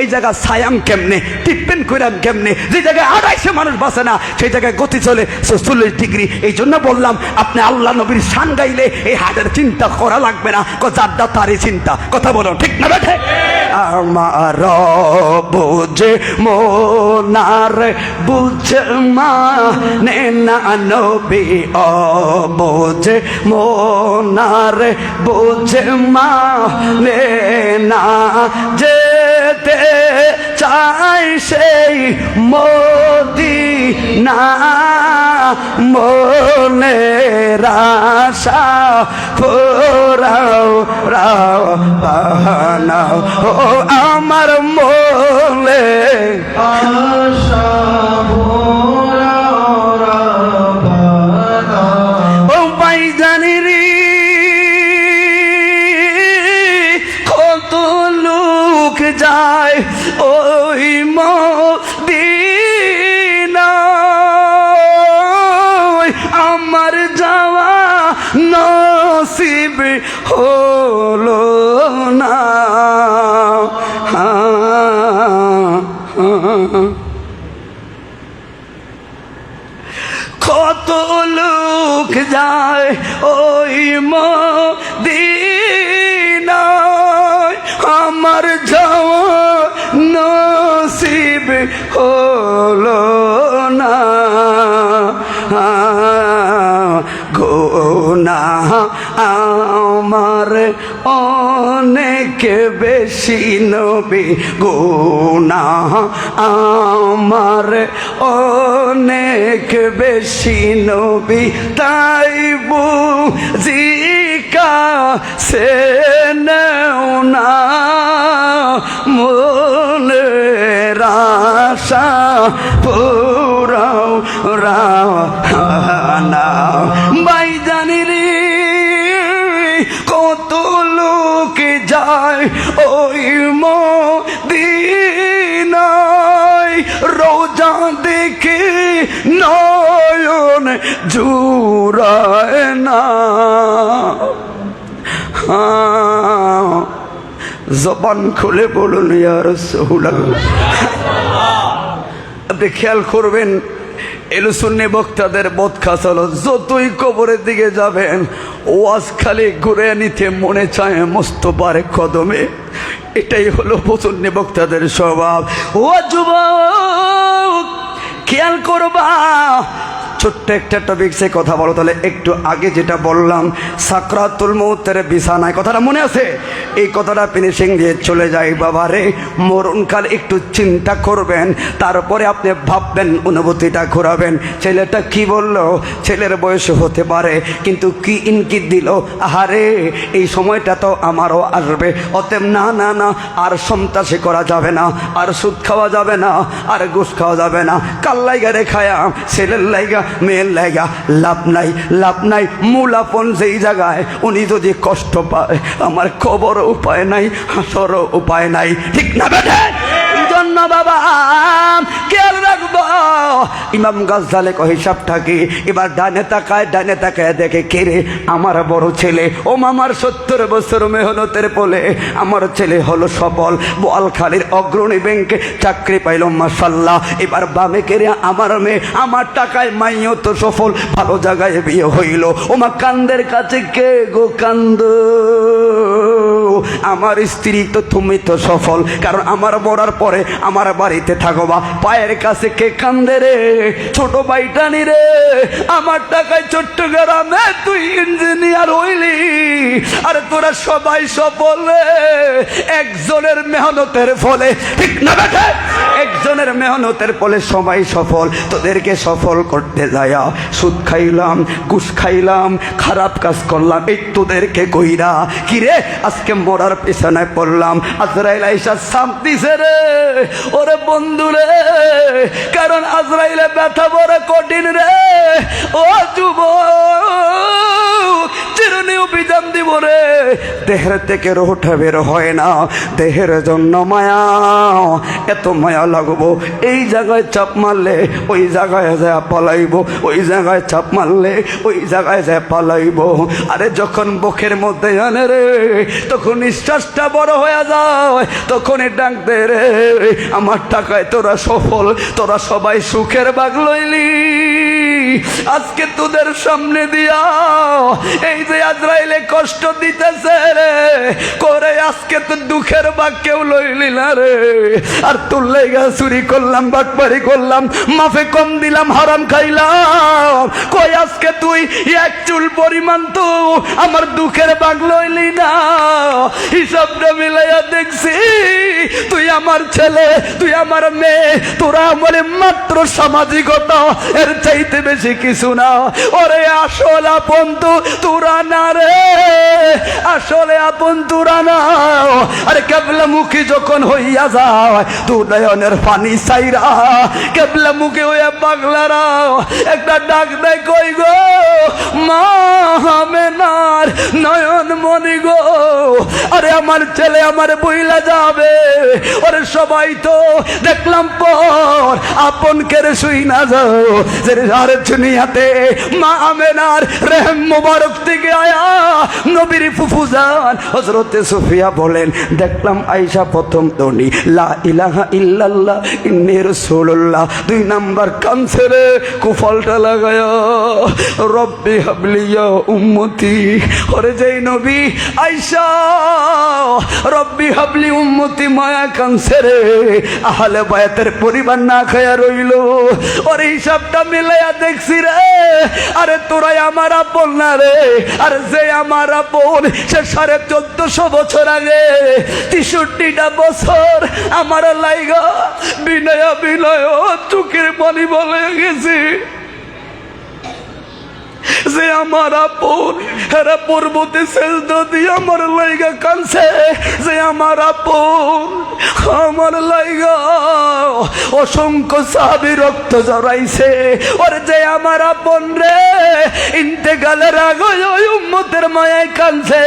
এই জায়গা সায়াম কেমনে? টিপেন কইরাম কেমনে? যে জায়গায় আড়াইশো মানুষ বাসে না, সেই জায়গায় গতি চলে চল্লিশ ডিগ্রি। এই জন্য বললাম, আপনি আল্লাহ নবীর শান গাইলে এই হাটের চিন্তা করা লাগবে না। ক যারটা তারই চিন্তা। কথা বলো, ঠিক না বেঠে? আমার বুঝে মোনার, বুঝে মানে না নবী ও বুঝে মোনার, বুঝে মানে না যেতে চাই সেই মোদি না মনে রাশা ফুরাও রাও বানাও ও আমার মনে ও যায় ওই মদিনায় আমার অনেক বেশি নবী গোনা আমার অনেক বেশি নবী, তাই বুঝিকা সে না। মনে রাশা পুরাও রানা। বাইজানি রে ওই মদিনায় রোজা দেখে নয়ন জুড়ায় না। জবান খুলে বলুন ইয়ার আপনি খেয়াল করবেন এলুসুন্নি বক্তাদের বোধ খাস হলো যতই কবরের দিকে যাবেন, ওয়াজ খালি ঘুরে নিতে মনে চায় মোস্তফার কদমে। এটাই হলো বসুন্নি বক্তাদের স্বভাব। ও যুবক, খেয়াল করবা ছোট্ট একটা টপিক্সে কথা বলো, তাহলে একটু আগে যেটা বললাম, সাকরাতুল মৌতের বিছানায়, কথাটা মনে আছে? এই কথাটা ফিনিশিং দিয়ে চলে যায় বাবারে, মরণকাল একটু চিন্তা করবেন, তারপরে আপনি ভাববেন, অনুভূতিটা ঘোরাবেন। ছেলেটা কি বলল? ছেলের বয়স হতে পারে, কিন্তু কি ইনকিট দিল? আহারে, এই সময়টা তো আমারও আসবে। অতএব না না না, আর সন্ত্রাসী করা যাবে না, আর সুদ খাওয়া যাবে না, আর ঘুষ খাওয়া যাবে না। কাল লাইগা রে খায়া? ছেলের লাইগা মেয়ের লাইগা লাভ নাই লাভ নাই। মূল আপন যেই জায়গায় উনি যদি কষ্ট পায়, আমার খবরও উপায় নাই, হাসরও উপায় নাই। ঠিক না বেঠে? বাবা, খেয়াল রাখব। ইমাম এবার ডানে তাকায় ডানে তাকায় দেখে, কে রে? আমার বড় ছেলে। ও মামার সত্তর বছর মেহনতের বলে আমার ছেলে হলো সফল। অগ্রণী ব্যাংকে চাকরি পাইল মাসাল্লাহ এবার বামে কেড়ে আমার মেয়ে। আমার টাকায় মাইও তো সফল। ভালো জায়গায় বিয়ে হইল। ও মা, কান্দের কাছে কে গো কান্দ? আমার স্ত্রী তো তুমি তো সফল। কারণ আমার বড়ার পরে আমার বাড়িতে থাকো বা পায়ের কাছে কে কান্দে রে? ছোট বাইটানি রে, আমার টাকায় ছোট্ট গ্রামে তুই ইঞ্জিনিয়ার হইলি। আর তোরা সবাই সফল, একজনের মেহনতের ফলে। ঠিক না বেঠে? একজনের মেহনতের ফলে সবাই সফল। তোদেরকে সফল করতে যায়া সুদ খাইলাম, ঘুষ খাইলাম, খারাপ কাজ করলাম। এই তোদেরকে কইরা কিরে আজকে মরার পেছনে পড়লাম। আজরাইল আইসা সাপ দিছে রে ওরে বন্ধু রে, কারণ আজরাইলে ব্যথা বড় কঠিন রে। ও যুব চিরুনি অভিযান দিব রে। দেহের থেকে রোহটা বের হয় না, দেহের জন্য মায়া। এত মায়া লাগবো, এই জায়গায় চাপ মারলে, ওই জায়গায় যায় পালাইব, ওই জায়গায় চাপ মারলে, ওই জায়গায় যায় পালাইব। আরে যখন বুকের মধ্যে আনে রে, তখন নিঃশ্বাসটা বড় হয়ে যায়, তখনই ডাক দে রে। আমার টাকায় তোরা সফল তোরা সবাই সুখের বাগ লইলি। আজকে তোদের সামনে দিয়া এই যে আজরাইলে কষ্ট দিতেছে রে, করে আজকে তো দুঃখের কেউ লইলি না রে। আর তোর লেগা চুরি করলাম, বাটপারি করলাম, মাফে কম দিলাম, হারাম খাইলাম। কই আজকে তুই এক চুল পরিমাণ তো আমার দুঃখের বাঘ লইলি না। হিসাবটা মিলাইয়া দেখছি, তুই আমার ছেলে, তুই আমার মেয়ে, তোরা আমার মাত্র সামাজিকতা এর চাইতে বেশি কিছু না ওরে আসল আপন তো তোরা না রে। আসলে আপন তোরা না আরে কেবলা মুখী যখন হইয়া যায় দুদয়নের পানি সাইরা কেবলা মুখে হইয়া পাগলারা, একটা ডাক দেয়, কই গো? মা মেনার নয়ন মনি গো। আরে আমার ছেলে আমার বইলা যাবে। ওরে সবাই তো দেখলাম পর আপন কেড়ে শুই না যাও। আর দুনিয়াতে মা আমেনার রেহম মোবারক থেকে আয়া নবীর ফুফুজান হজরতে সুফিয়া বলেন, দেখলাম আইসা প্রথম ধনী। লা ইলাহা ইল্লাল্লাহ, ইন্নি রাসূলুল্লাহ। দুই নাম্বার কানসেরে কুফলটা লাগায়া, রব্বি হাবলিয়া উম্মতি। ওরে যেই নবী আইসা রব্বি হাবলি উম্মতি, মায়া কানসেরে। আহলে বায়াতের পরিবার না খায়া রইল। ওর হিসাবটা মিলাইয়া দেখছি রে। আরে তোরাই আমার আপন না রে। আর যে আমার আপন, সে সাড়ে চোদ্দশো বছর আগে তেষট্টিটা বছর আমার লাইগা বিনয় বিনয় চোখের পানি বলে গেছি। যে আমার আপন হেরা পর্বতে শেষ দিয়ে আমার লাইগা কানছে, যে আমার আপন, আমার লাইগা অসংখ্য সাবি রক্ত জড়াইছে। ওর যে আমার আপন রে, ইন্তেকালের আগে উম্মতের মায়ায় কানছে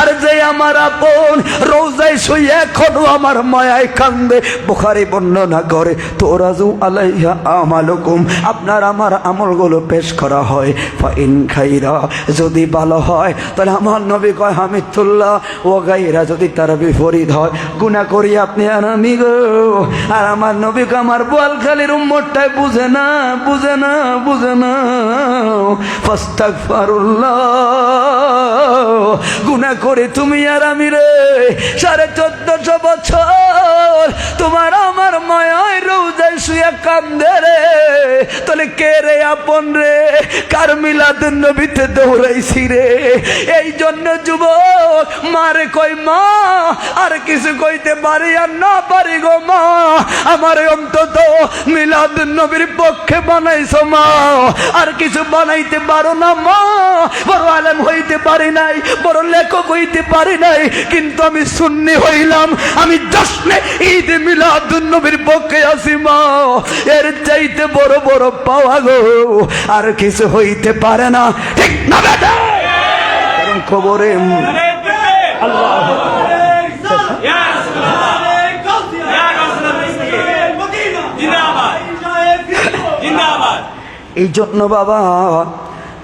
আর যে আমার আপন রোজায় শুয়ে এখনও আমার মায়ায় কান্দে বুখারি বর্ণনা করে, তোরাজু আলাইহা আমালুকুম। আপনার আমার আমলগুলো পেশ করা হয়। ফাইন খাইরা, যদি ভালো হয়, তাহলে আমার নবী কয়, হামিদুল্লাহ ও গাইরা, যদি তার বিপরীত হয় গুণা করি আপনি আর আমি গো। আর আমার নবীকে আমার বোয়ালখালির উম্মরটাই বুঝে না বুঝে না বুঝে না। ফাস্তাক গুণা করে তুমি আর আমি রে। সাড়ে চোদ্দশো বছর তোমার আমার মায়ায় রোজায় শুয়ে কান্দে রে। তাহলে কে রে আপন রে? কার মিলাদ নবীতে দৌড়াইছি রে? এই জন্য যুবক মারে কই মা, আর কিছু কইতে পারি আর না পারি গো মা। আমার অন্তত মিলাদ নবীর পক্ষে বানাইছো মা। আর কিছু বানাইতে পারো না মা। বড় হইতে পারি নাই বড় লেখক হইতে পারি নাই কিন্তু আমি সুন্নি হইলাম। আমি জশ্নে ঈদ মিলাদ নবীর পক্ষে আসি মা। এর চাইতে বড় বড় পাওয়া গো আর কিছু হইতে পারে না। ঠিক না বেটা? কারণ খবরে এই জন্য বাবা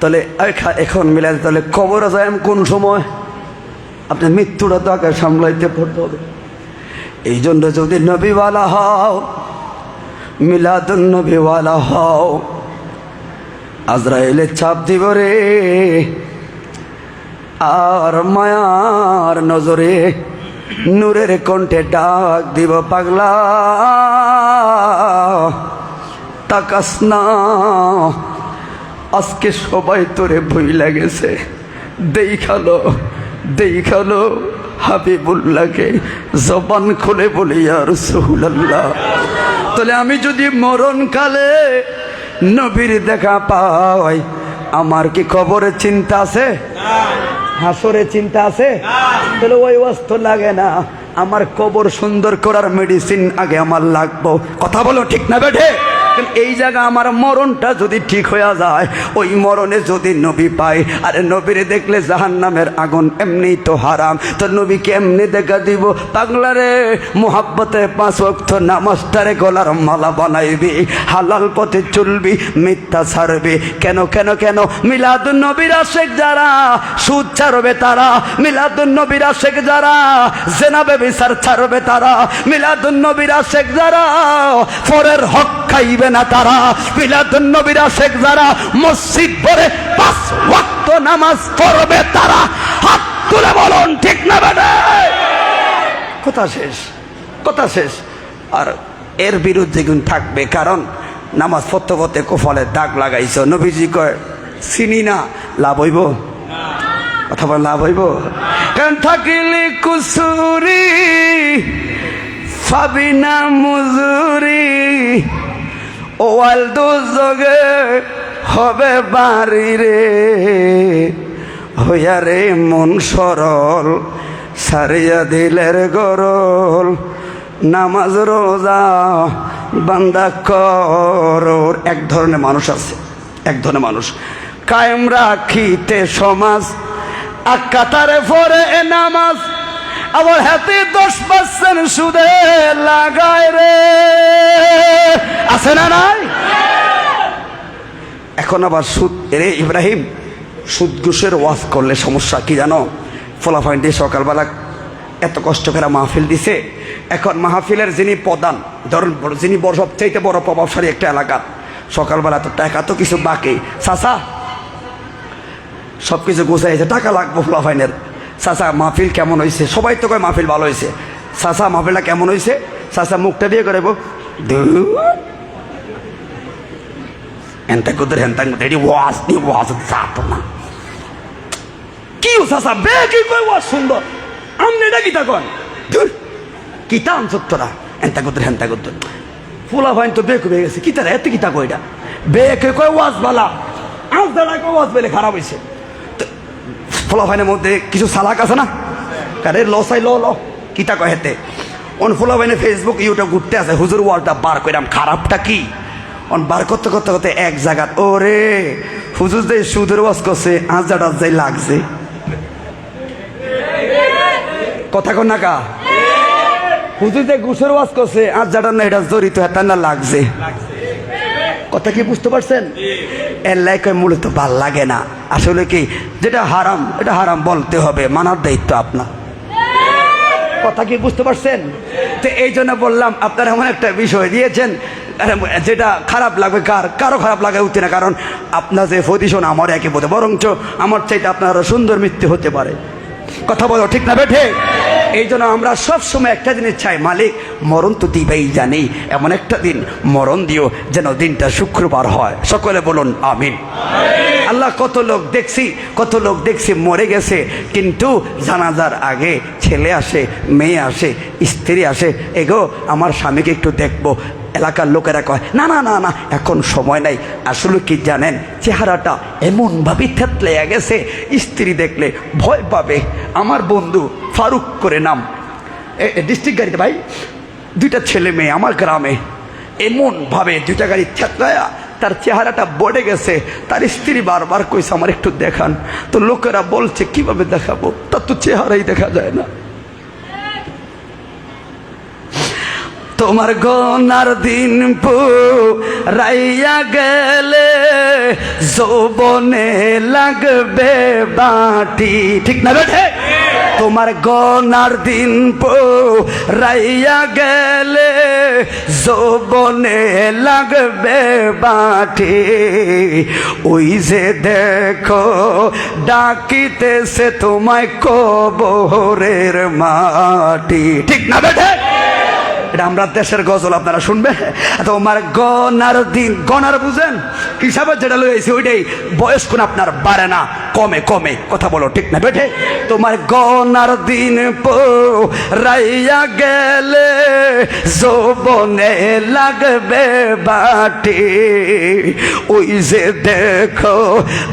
তাহলে এখা- এখন মিলাতে তাহলে কবরে যায় কোন সময়? আপনার মৃত্যুটা তো আগে সামলাইতে পড়তে হবে। এই জন্য যদি নবীওয়ালা হও, মিলাদুন নবীওয়ালা হও আজরাইলে চাপ দিব রে, আর মায়ার নজরে নূরের কণ্ঠে ডাক দিব পাগলা, তাকাস না। আজকে সবাই তোরে বই লাগেছে দেখাল দেখাল হাবিবুল্লাহকে জবান খুলে বলি আর সহুল্লাহ তাহলে আমি যদি মরণকালে নবীর দেখা পাই, আমার কি খবরের চিন্তা আছে? হাসরে চিন্তা আছে? তাহলে ওই অস্ত্র লাগে না। আমার কবর সুন্দর করার মেডিসিন আগে আমার লাগবো। কথা বলো ঠিক না বেঠে? এই জায়গা আমার মরণটা যদি ঠিক হয়ে যায়, ওই মরণে যদি নবী পাই আরে নবীরে দেখলে জাহান নামের আগুন এমনি তো হারাম। তো নবীকে এমনি দেখা দিব, পাগলারে, মোহাব্বতে পাঁচ অক্ত নামাজটারে গলার মালা বানাইবি, হালাল পথে চলবি, মিথ্যা ছাড়বি। কেন কেন কেন? মিলাদুন নবীর আশেক যারা, সুদ ছাড়বে তারা মিলাদুন নবীর আশেক যারা জেনাবে বিচার ছাড়বে তারা মিলাদুন নবীর আশেক যারা পরের হক খাইবে না তারা। মিলাদুন নবীর আশেক যারা মসজিদ পরে পাঁচ ওয়াক্ত নামাজ পড়বে তারা। হাত তুলে বলুন, ঠিক না কথা শেষ কথা শেষ। আর এর বিরুদ্ধে গুণ থাকবে, কারণ নামাজ পড়তে পড়তে কোফলে দাগ লাগাইছ। নবীজি কয়, চিনি না, লাভ হইব? কথা বল লাভ হইব? কারণ থাকিলে কুসুরি ফাবিনা মুজুরি। ওয়াল দুজগে হবে বাড়ি রে। হইয়া রে মন সরল, সারিয়া দিলের গরল। নামাজ, রোজা, বান্দা কর। এক ধরনের মানুষ আছে, এক ধরনের মানুষ। কায়েম রাখিতে সমাজ, আকাতারে ফরে নামাজ। আবার হাতে দশ পার্সেন্ট সুদে লাগায় রে। আছে না নাই? এখন আবার সুদ রে ইব্রাহিম, সুদ ঘুষের ওয়াজ করলে সমস্যা কি জানো? ফলাফাইন দিয়ে সকালবেলা এত কষ্ট করে মাহফিল দিছে। এখন মাহফিলের যিনি প্রধান, ধরুন, যিনি বড়, সবচাইতে বড় প্রভাবশালী একটা এলাকা সকালবেলা তো টাকা তো কিছু বাকি। চাচা সব কিছু গুছাইছে, টাকা লাগবো ফলাফাইনের চাচা, মাহফিল কেমন হয়েছে সবাই তো কয় মাহফিল ভালো হয়েছে চাচা, মাহফিলটা কেমন হয়েছে চাচা, মুখটা দিয়ে করে হেন্তা কুদের হেন্তা কুদের এটি ওয়াজ নি ওয়াজ যাত না। কি চাচা? বে, কি কয় ওয়াজ সুন্দর আমনে এটা কিতা কয়? ধুর কিতা আনছত তোরা হেন্তা কুদের হেন্তা কুদের ফুলা ভাইন তো বেক হয়ে গেছে। কিতা রে, এত কিতা কয় এটা? বেকে কয় ওয়াজ বালা? আজ দাঁড়ায় কয় ওয়াজ বেলে খারাপ হয়েছে ফলা ভাইনের মধ্যে কিছু সালাক আছে না? কারে ল সাই, ল ল। কিতা কয় হেতে? অন ফলা ভাইনে ফেসবুক ইউটিউব ঘুরতে আছে। হুজুর ওয়ালটা বার কইরাম খারাপটা কি? অন বার করতে করতে করতে এক জায়গা ওরে, হুজুর যে সুদের ওয়াজ করছে আজাট আজাই লাগছে। কথা কন না কা? হুজুর যে ঘুষের ওয়াজ করছে আজ আজাটা না, এটা জড়িত এটা না লাগছে লাগছে। কথা কি বুঝতে পারছেন? এর লাইকে মূলত ভালো লাগে না। আসলে কি, যেটা হারাম, এটা হারাম বলতে হবে, মানার দায়িত্ব আপনার। কথা কি বুঝতে পারছেন? তো এই জন্য বললাম, আপনারা এমন একটা বিষয় দিয়েছেন যেটা খারাপ লাগবে, কার কারও খারাপ লাগে উঠতে না, কারণ আপনার যে পজিশন আমার একই বোধে বরঞ্চ আমার চাইতে আপনার সুন্দর মৃত্যু হতে পারে। কথা বলো, ঠিক না বেঠে? এই জন্য আমরা সব সময় একটা জিনিস চাই, মালিক, মরণ তো দিবেই জানি, এমন একটা দিন, মরণ দিও যেন দিনটা শুক্রবার হয়। সকলে বলুন, আমিন। আল্লাহ কত লোক দেখছি, কত লোক দেখছি মরে গেছে, কিন্তু জানাজার আগে ছেলে আসে, মেয়ে আসে, স্ত্রী আসে, এগো, আমার স্বামীকে একটু দেখব। এলাকার লোকেরা কয়, না না না না, এখন সময় নাই। আসলে কি জানেন, চেহারাটা এমনভাবে থেতলে গেছে, স্ত্রী দেখলে ভয় পাবে। আমার বন্ধু ফারুক করে নাম। ডিস্ট্রিক্ট গাড়িতে ভাই, দুইটা ছেলে মেয়ে আমার গ্রামে। এমনভাবে দুইটা গাড়ি থেতলায়া তার চেহারাটা বড়ে গেছে। তার স্ত্রী বারবার কইছে, আমার একটু দেখান। তো লোকেরা বলছে, কীভাবে দেখাবো? তার তো চেহারাই দেখা যায় না। তোমার গনার দিন পু রাইয়া গেলে যৌবনে লাগবে বাটি। ঠিক না বেঠে? তোমার গনার দিন পু রাইয়া গেলে যৌবনে লাগবে বাটি। ওই যে দেখো, ডাকিতেছে তোমায় কবরের মাটি। ঠিক না বেঠে? এটা আমরা দেশের গজল, আপনারা শুনবে? তোমার গনার দিন, গনার বুঝেন? হিসাবে যেটা লইছি ওইটাই। বয়স কোন আপনার বাড়ে না, কমে কমে। কথা বলো, ঠিক না বেঠে? তোমার গনার দিন রাইয়া গেলে, যৌবনে লাগবে বাটি। ওই যে দেখো,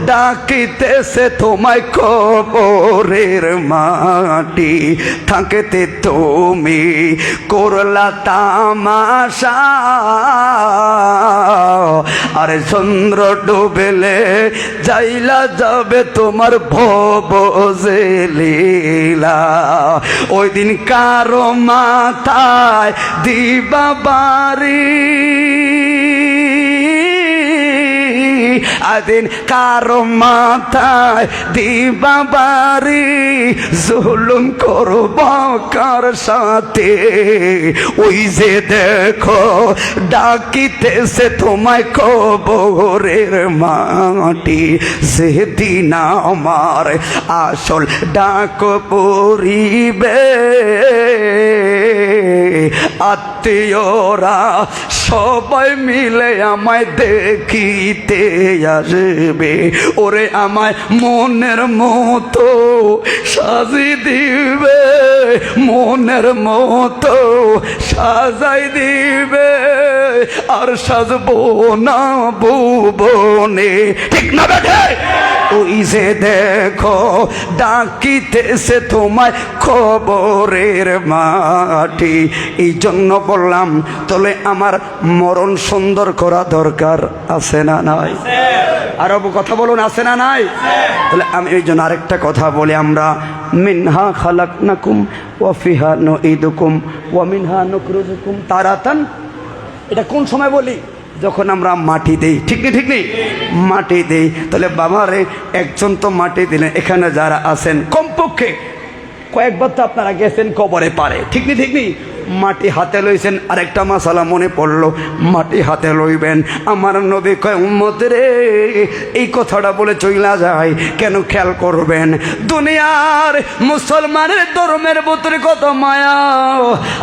ডাকিতেছে তোমায় কবরের মাটি। থাকেতে তুমি করলা তামাশা। আরে চন্দ্র ডুবেলে যাইলা যাবে তোমার ভব লীলা। ওই দিন কারও মাথায় দিবা বাড়ি। আদিন কারও মাথায় দিবা বাড়ি জুলুম করব কার সাথে? ওই যে দেখো, ডাকিতেছে তোমায় কবরের মাটি। সেদিন আমার আসল ডাক পরিবে আত্মীয়রা সবাই মিলে আমায় দেখিতে আসবে। ওরে আমায় মনের মতো সাজি দিবে, মনের মতো সাজাই দিবে। আর সাজবো না ভুবনে। ঠিক না বেঠে? ওই যে দেখো, ডাকিতেছে তোমায় খবরের মাটি। এই জন্য বললাম তলে আমার মরণ সুন্দর করা দরকার আছে না নাই? আরও কথা বলুন আছে না নাই? তাহলে আমি এই জন্য আরেকটা কথা বলি আমরা মিনহা খালাক নাকুম ওয়াফিহা নুইদুকুম ওয়া মিনহা নুখরুজুকুম তারাতান। এটা কোন সময় বলি? যখন আমরা মাটি দেই ঠিক নেই ঠিক নেই মাটি দেই। তাহলে বাবারে একজন তো মাটি দিলেন এখানে যারা আছেন কমপক্ষে কয়েকবার তো আপনারা গেছেন কবরে পারে ঠিক নেই ঠিক নেই মাটি হাতে লইছেন, আরেকটা মশালা মনে পড়ল, মাটি হাতে লইবেন। আমার নবী কয়, উম্মত রে, এই কথাটা বলে চইলা যায়, কেন খেয়াল করবেন? দুনিয়ার মুসলমানের ধর্মের ভিতরে কত মায়া।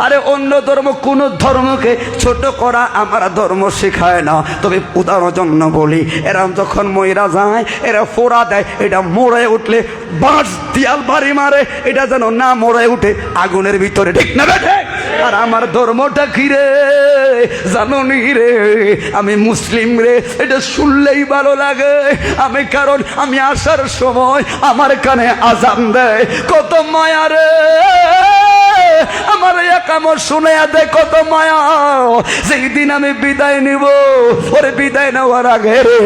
আরে অন্য ধর্ম, কোন ধর্মকে ছোট করা আমার ধর্ম শেখায় না। তবে উদাহরণ জন্য বলি, এরা যখন ময়রা যায়, এরা ফোড়া দেয়, এটা মোড়ে উঠলে বাঁশ, দিয়াল, বাড়ি মারে, এটা যেন না মোড়ে উঠে, আগুনের ভিতরে ঠিক না বেঠে আর আমার ধর্মটা কি রে? জানো নি রে? আমি মুসলিম রে, এটা শুনলেই ভালো লাগে। আমি কারণ আমি আসার সময় আমার কানে আজান দেয়। কত মায়া রে! আমার একামর শুনে দে কত মায়া। সেই দিন আমি বিদায় নিব, ওরে বিদায় নেওয়ার আগে রে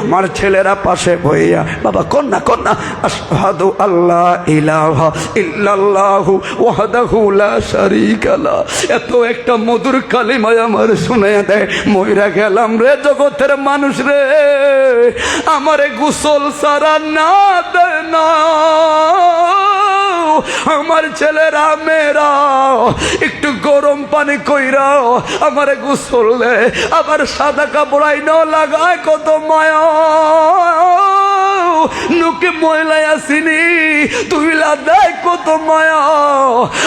আমার ছেলেরা পাশে বইয়া, বাবা কন্যা কন্যা, আশহাদু আল্লাহ ইলাহা ইল্লাল্লাহু ওয়াহদাহু লা শারীকা লা। এত একটা মধুর কালিমায় আমার শুনে দেয় মইরা গেলাম রে জগতের মানুষ রে। আমারে গোসল সারা না দে না। আমার ছেলেরা মেয়েরা একটু গরম পানি কইরাও, আমারে গোসল দে, আবার সাদা কাপড় ন লাগায় কত মায়া। নুকে ময়লায় আসিনি। তুইলা দেয় কত মায়া।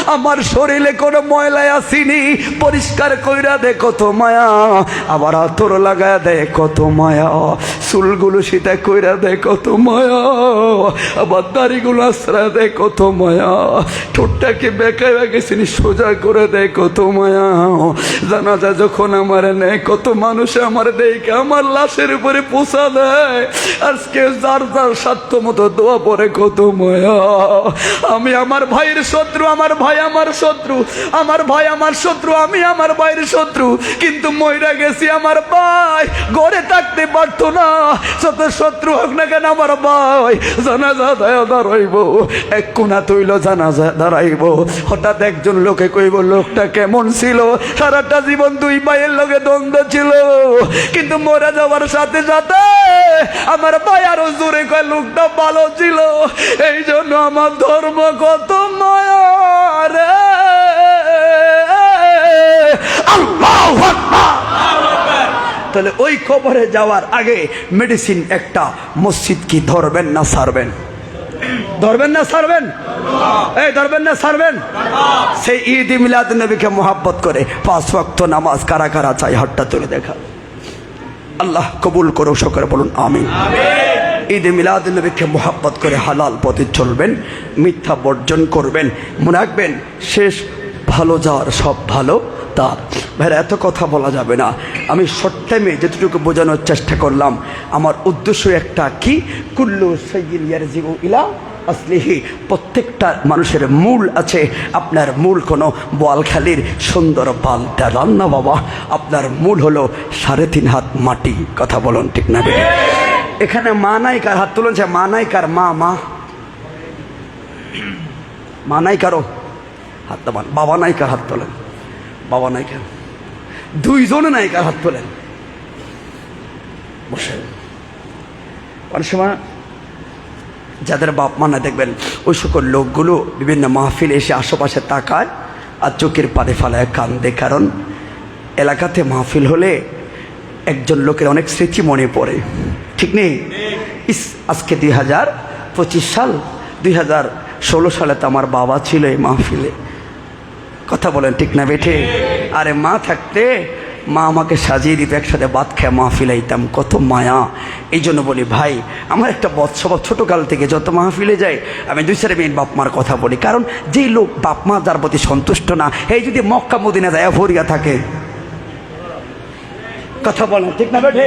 আমার শরীরে কোনো ময়লায় আসিনি। পরিষ্কার কইরা দে কত মায়া। আবার আতর লাগায় দেয় কত মায়া। চুলগুলো সেটা কইরা দেয় কত মায়া। আবার দাড়িগুলো আশ্রয় দেয় কত মায়া। ঠোঁটটাকে বেঁকা গেছিনি সোজা করে দে কত মায়া। জানা যায় যখন আমার নেয়, কত মানুষ আমার দেখে আমার লাশের উপরে পোষা দেয়। আজকে যার যার স্বার্থ মতো দোয়া পরে কত মায়া। আমি আমার ভাইয়ের শত্রু, আমার ভাই আমার শত্রু, আমার ভাই আমার শত্রু, আমি আমার ভাইয়ের শত্রু। কিন্তু ময়রা গেছি আমার ভাই গড়ে থাকতে পারতো না। যত শত্রু হোক না কেন আমার ভাই, জানাজা দাঁড়াইব, এক কোনা তৈল জানাজা দাঁড়াইব। হঠাৎ একজন লোকে কইব, লোকটা কেমন ছিল? সারাটা জীবন দুই ভাইয়ের লোকে দ্বন্দ্ব ছিল। কিন্তু মরে যাওয়ার সাথে সাথে আমার আরও জোরে কয়, লোকটা ভালো ছিল। এই জন্য আমার ধর্ম কত রে। তাহলে ওই খবরে যাওয়ার আগে মেডিসিন একটা মসজিদ কি ধরবেন না সারবেন? ধরবেন না সারবেন? এই, ধরবেন না সারবেন? সেই ঈদ মিলাদ নবীকে মোহাব্বত করে পাঁচ ওয়াক্ত নামাজ কারা কারা চাই হাতটা তুলে দেখা। আল্লাহ কবুল করো সকলে বলুন আমি ঈদে মিলাদ নবীকে মোহাব্বত করে হালাল পথে চলবেন, মিথ্যা বর্জন করবেন, মনে রাখবেন, শেষ ভালো যার সব ভালো তার। ভাইরা, এত কথা বলা যাবে না। আমি শর্ট টাইমে যতটুকু বোঝানোর চেষ্টা করলাম, আমার উদ্দেশ্য একটা কি? কুল্লু সৈয়িল ইয়ারজিউ ইলা আসলিহি প্রত্যেকটা মানুষের মূল আছে। আপনার মূল কোনো বোয়ালখালির সুন্দর বাল ডালান না বাবা। আপনার মূল হলো সাড়ে তিন হাত মাটি। কথা বলুন ঠিক না এখানে মা নাই কার হাত তুলুন সে মা নাই কার মা মা। মা নাই কারও হাত তোলেন বাবা নাই কার হাত তোলেন। বাবা নাই কার দুইজনে নাই কার হাত তোলেন। বসে অনেক সময় যাদের বাপ মা না, দেখবেন ওই সকল লোকগুলো বিভিন্ন মাহফিল এসে আশেপাশে তাকায় আর চোখের পাড়ে ফালায় কান্দে। কারণ এলাকাতে মাহফিল হলে একজন লোকের অনেক স্মৃতি মনে পড়ে। ঠিক নেই? ইস, আজকে দুই হাজার পঁচিশ সাল, দুই হাজার ষোলো সালে তো আমার বাবা ছিল এই মাহফিলে। কথা বলেন ঠিক না বেঠে? আরে মা থাকতে মা আমাকে সাজিয়ে দিত, একসাথে বাদ খেয়ে মাহফিলাইতাম কত মায়া। এই জন্য বলি, ভাই, আমার একটা বৎসব, ছোটোকাল থেকে যত মাহফিলে যাই, আমি দুই চার বাপ মার কথা বলি। কারণ যেই লোক বাপ মা যার প্রতি সন্তুষ্ট না, এই যদি মক্কা, মদিনা যায় ভরিয়া থাকে। কথা বলেন ঠিক না বেঠে?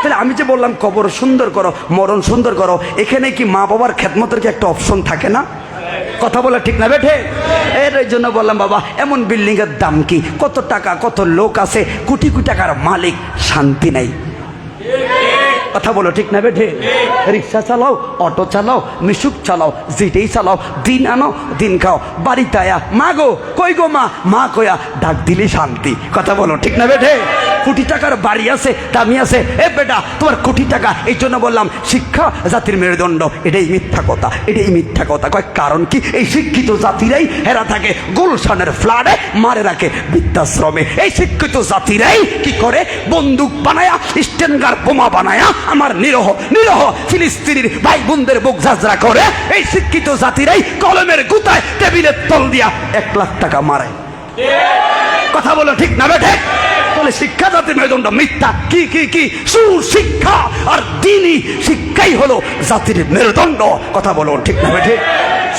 তাহলে আমি যে বললাম, কবর সুন্দর করো, মরণ সুন্দর করো, এখানে কি মা বাবার খেদমতের কি একটা অপশন থাকে না? কথা বলে ঠিক না বেঠে? এর জন্য বললাম, বাবা, এমন বিল্ডিংয়ের দাম কি? কত টাকা, কত লোক আছে? কোটি কোটি টাকার মালিক, শান্তি নাই। কথা বলো ঠিক না বেঠে? রিক্সা চালাও, অটো চালাও, মিশুক চালাও, জিটেই চালাও, দিন আনো, দিন খাও। বাড়িতে আয়া, মা গো, কই গো মা? মা কয়া, ডাক দিলে শান্তি। কথা বলো ঠিক না বেঠে? কোটি টাকার বাড়ি আছে দামি আছে। এ বেটা তোমার কোটি টাকা এই জন্য বললাম শিক্ষা জাতির মেরুদণ্ড এটাই মিথ্যা কথা এটাই মিথ্যা কথা। কয় কারণ কি? এই শিক্ষিত জাতিরাই হেরা থাকে গুলশানের ফ্লাডে মারে রাখে বৃদ্ধাশ্রমে। এই শিক্ষিত জাতিরাই কি করে? বন্দুক বানায়া স্টেনগার বোমা বানায়া আমার নিরহ নিরহ ফিলিস্তিনির ভাই বোনদের বুক ঝাঁঝরা করে এই শিক্ষিত জাতিরাই কলমের গুতায় টেবিলের তল দিয়া এক লাখ টাকা মারায় কথা বলো ঠিক না বেঠে বলে শিক্ষা জাতির মেরুদণ্ড মিথ্যা। কি কি কি? সুশিক্ষা আর দিনই শিক্ষাই হলো জাতির মেরুদণ্ড। কথা বলো ঠিক না বেঠে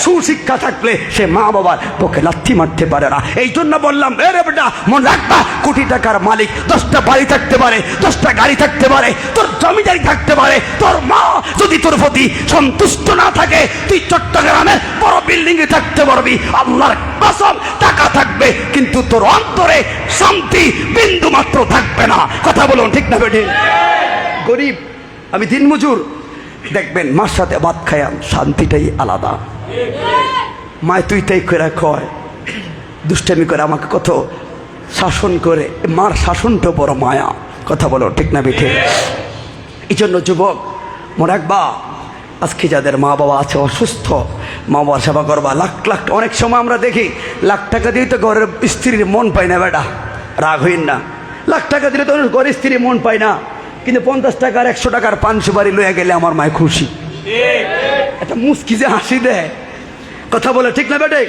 সুশিক্ষা থাকলে সে মা বাবার পক্ষে লাথি মারতে পারে না। এই জন্য বললাম, এ রে বেটা, মনে রাখবা, কোটি টাকার মালিক, দশটা বাড়ি থাকতে পারে, দশটা গাড়ি থাকতে পারে, তোর জমিদারি থাকতে পারে, তোর মা যদি তোর প্রতি সন্তুষ্ট না থাকে, তুই চট্টগ্রামের বড় বিল্ডিং এ থাকতে পারবি। আল্লাহর কসম, টাকা থাকবে, কিন্তু তোর অন্তরে শান্তি বিন্দু মাত্র থাকবে না। কথা বলুন, ঠিক না বেটে গরিব, আমি দিনমজুর দেখবেন, মার সাথে ভাত খায়াম শান্তিটাই আলাদা। মায় তুই তাই করে কয়, দুষ্টামি করে আমাকে কত শাসন করে, মার শাসনটা বড় মায়া। কথা বলো, ঠিক না বেঠে? এই জন্য যুবক, মনে রাখবা, আজকে যাদের মা বাবা আছে অসুস্থ, মা বাবার সেবা করবা, লাখ লাখ, অনেক সময় আমরা দেখি, লাখ টাকা দিয়ে তো ঘরের স্ত্রীর মন পায় না বেটা। রাগ হইন না। লাখ টাকা দিলে তো ঘরের স্ত্রীর মন পায় না। কিন্তু পঞ্চাশ টাকার, একশো টাকার পান সুপারি লয়ে গেলে আমার মায় খুশি। একটা মুস্কি যে হাসি দেয়। কথা বলে ঠিক না বেটে?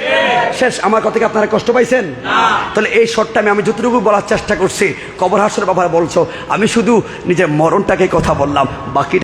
শেষ, আমার কথা আপনারা কষ্ট পাইছেন? তাহলে এই শর্টটা আমি আমি যতটুকু বলার চেষ্টা করছি, কবর হাসর ব্যাপারে বলছো, আমি শুধু নিজের মরণটাকে কথা বললাম, বাকিটা